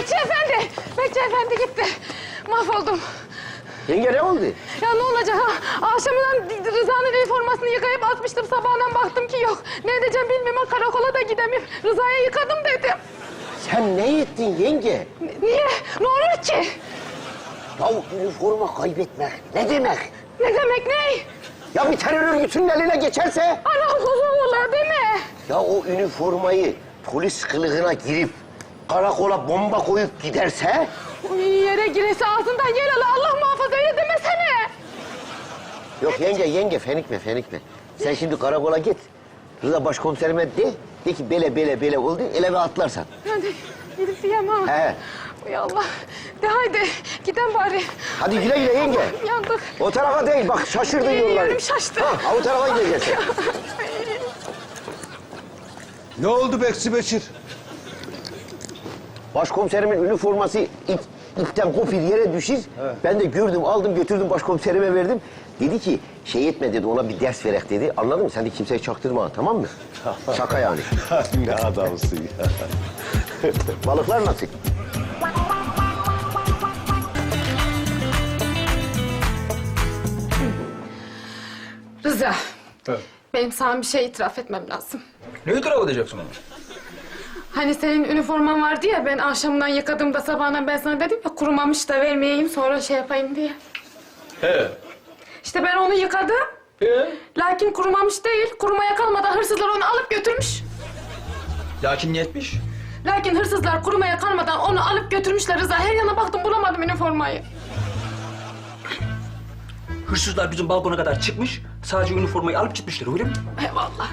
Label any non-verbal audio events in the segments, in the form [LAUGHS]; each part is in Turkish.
Bekçi efendi. Bekçi efendi gitti. Mahvoldum. Yenge ne oldu? Ya ne olacak ha? Akşamından Rıza'nın üniformasını yıkayıp atmıştım. Sabahından baktım ki yok. Ne edeceğim bilmiyorum. Karakola da gidemiyorum. Rıza'ya yıkadım dedim. Sen ne ettin yenge? N- Niye? Ne olur ki? Ya üniforma kaybetmek ne demek? Ne demek ne? Ya bir terör örgütünün eline geçerse? Ana olur değil mi? Ya o üniformayı polis kılığına girip karakola bomba koyup giderse? Uy, yere giresi ağzından yer ala. Allah muhafaza öyle demesene. Yok yenge yenge fenikme fenikme. Sen şimdi karakola git. Rıza başkomiserime de, de ki bele bele bele oldu eleve atlarsan. Hadi gidip diyeyim ha. He. Uy Allah. De haydi. Giden bari. Hadi güle güle yenge. Yandık. O tarafa değil bak şaşırdın yolları. yerim şaştı. Ha, ha, o tarafa gideceksin. [LAUGHS] Ne oldu Bekçi Beşir? Başkomiserimin üniforması ip, ipten kopil yere düşür. Ben de gördüm, aldım, götürdüm başkomiserime verdim. Dedi ki şey etme dedi, ona bir ders verek dedi. Anladın mı? Sen de kimseye çaktırma tamam mı? Şaka yani. [LAUGHS] ne adamsın ya. [LAUGHS] Balıklar nasıl? Rıza. Benim sana bir şey itiraf etmem lazım. Ne itiraf edeceksin ona? Hani senin üniforman vardı ya ben akşamından yıkadığımda sabahına ben sana dedim ya kurumamış da vermeyeyim sonra şey yapayım diye. He. İşte ben onu yıkadım. He. Lakin kurumamış değil. Kurumaya kalmadan hırsızlar onu alıp götürmüş. Lakin yetmiş. Lakin hırsızlar kurumaya kalmadan onu alıp götürmüşler Rıza. Her yana baktım bulamadım üniformayı. Hırsızlar bizim balkona kadar çıkmış. Sadece üniformayı alıp gitmişler öyle mi? Eyvallah.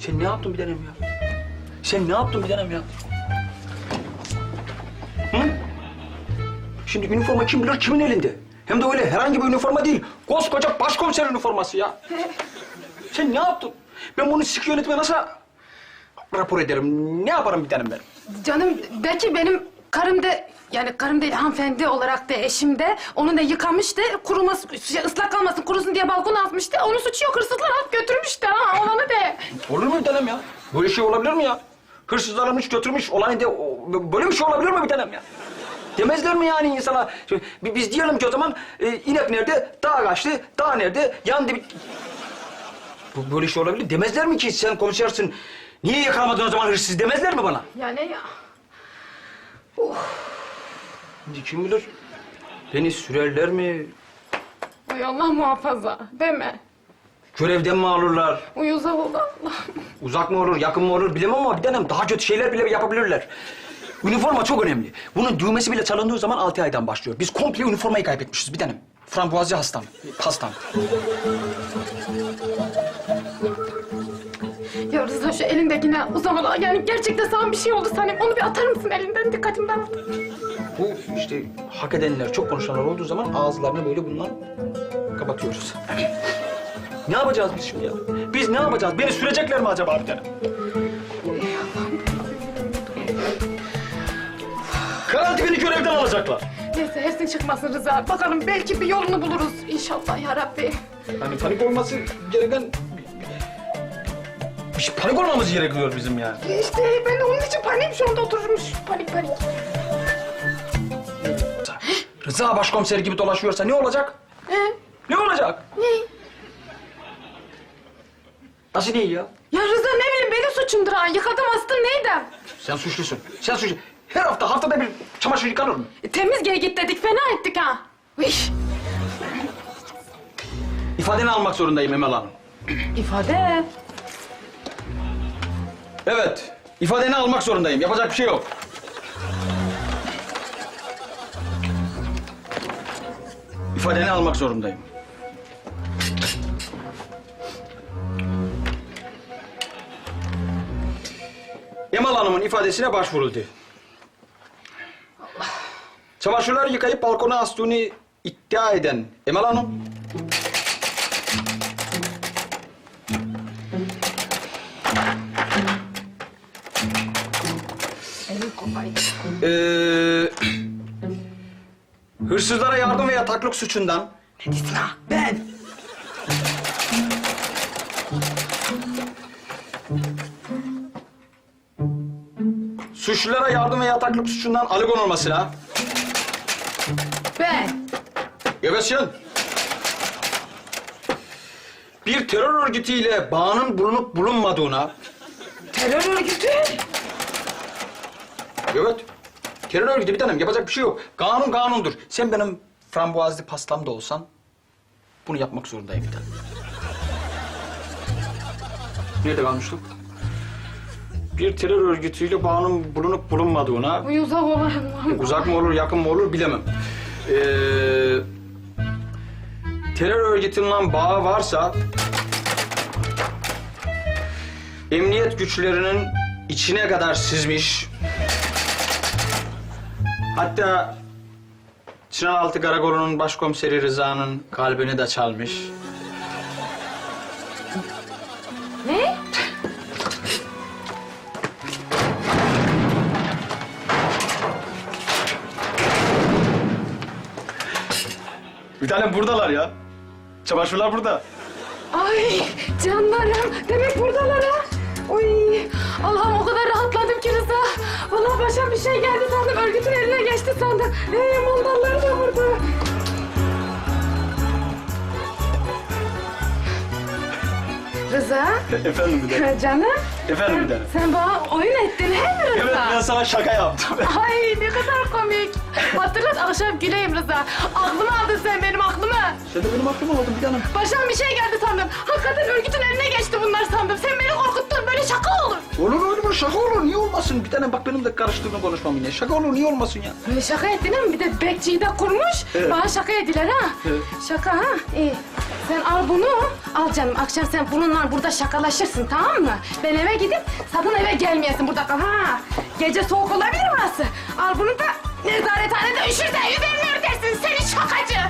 Sen ne yaptın bir tanem ya? Sen ne yaptın bir tanem ya? Hı? Şimdi üniforma kim bilir kimin elinde? Hem de öyle herhangi bir üniforma değil. Koskoca başkomiser üniforması ya. [LAUGHS] Sen ne yaptın? Ben bunu sıkı yönetime nasıl rapor ederim? Ne yaparım bir tanem ben? Canım de ki benim karım da yani karım değil hanımefendi olarak da eşim de onu da yıkamış da kuruması şey, ıslak kalmasın kurusun diye balkona atmış da onun suçu yok hırsızlar alıp götürmüş de ha olanı de. Olur mu bir tanem ya? Böyle şey olabilir mi ya? Hırsızlar almış götürmüş olan de o- böyle bir şey olabilir mi bir tanem ya? Demezler mi yani insana? Şimdi bi- biz diyelim ki o zaman e, inek nerede? Dağ kaçtı. Dağ nerede? Yan dibi... Bu böyle şey olabilir. Demezler mi ki sen komisersin? Niye yakalamadın o zaman hırsız demezler mi bana? Ya ne ya? Şimdi kim bilir? Beni sürerler mi? Uy Allah muhafaza deme. Görevden mi alırlar? Uy uzak ol. Uzak mı olur, yakın mı olur bilemem ama bir tanem daha kötü şeyler bile yapabilirler. Üniforma çok önemli. Bunun düğmesi bile çalındığı zaman altı aydan başlıyor. Biz komple üniformayı kaybetmişiz bir tanem. Frambuazcı hastam, hastam. Ya Rıza şu elindekine uzamalı. Yani gerçekten sana bir şey oldu sanırım. Onu bir atar mısın elinden? Dikkatim dağıldı. Bu işte hak edenler, çok konuşanlar olduğu zaman ağızlarını böyle bundan kapatıyoruz. ne yapacağız biz şimdi ya? Biz ne yapacağız? Beni sürecekler mi acaba bir tanem? Karantinini görevden alacaklar. Neyse hepsini çıkmasın Rıza. Bakalım belki bir yolunu buluruz. İnşallah ya Rabbi. Hani panik olması gereken... Şey, panik olmamız gerekiyor bizim yani. İşte ben de onun için paniğim şu anda oturmuş. Panik panik. Rıza başkomiser gibi dolaşıyorsa ne olacak? Ee, Ne olacak? ne? Nasıl değil ya? Ya Rıza ne bileyim benim suçumdur ha. Yıkadım astım neydi? Sen suçlusun. Sen suçlu. Her hafta haftada bir çamaşır yıkanır mı? E, temiz gel git dedik fena ettik ha. Uy. İfadeni almak zorundayım Emel Hanım. İfade. Evet. ifadeni almak zorundayım. Yapacak bir şey yok. İfadeni almak zorundayım. Emel Hanım'ın ifadesine başvuruldu. Çamaşırları yıkayıp balkona astığını iddia eden Emel Hanım... Ee, hırsızlara yardım ve yataklık suçundan Ne diyorsun ha? Ben. suçlulara yardım ve yataklık suçundan alıkonulmasına, Ben. Evet sen. Bir terör örgütüyle bağının bulunup bulunmadığına, Terör örgütü. evet, terör örgütü bir tanem yapacak bir şey yok. Kanun kanundur. Sen benim frambuazlı pastam da olsan bunu yapmak zorundayım bir tanem. Nerede kalmıştık? Bir terör örgütüyle bağının bulunup bulunmadığına, Bu uzak olan. Uzak mı olur, yakın mı olur bilemem. Ee, terör örgütünden bağı varsa... ...emniyet güçlerinin içine kadar sızmış... ...hatta... Çınaraltı Karakolu'nun başkomiseri Rıza'nın kalbini de çalmış. Ne? Bir tane buradalar ya. Çamaşırlar burada. Ay canlarım. Demek sandım. Ee, mandalları da burada. Rıza. Efendim bir de. Canım. Efendim sen, bir tane. sen bana oyun ettin he mi Rıza? Evet ben sana şaka yaptım. [LAUGHS] Ay ne kadar komik. Hatırlat akşam güleyim Rıza. Aklımı aldın sen benim aklımı. Sen de benim aklımı aldın bir tanem. Başıma bir şey geldi sandım. Hakikaten örgütün eline geçti bunlar sandım. Sen beni korkuttun. Böyle şaka. Olur olur mu? Şaka olur. Niye olmasın? Bir tane bak benim de karıştığını konuşmam yine. Şaka olur. Niye olmasın ya? Böyle şaka ettin ama bir de bekçiyi de kurmuş. Evet. Bana şaka ediler ha. Evet. Şaka ha. İyi. Sen al bunu. Al canım. Akşam sen bununla burada şakalaşırsın tamam mı? Ben eve gidip sakın eve gelmeyesin burada kal. Ha. Gece soğuk olabilir burası. Al bunu da nezarethanede üşürse üzerine örtersin seni şakacı.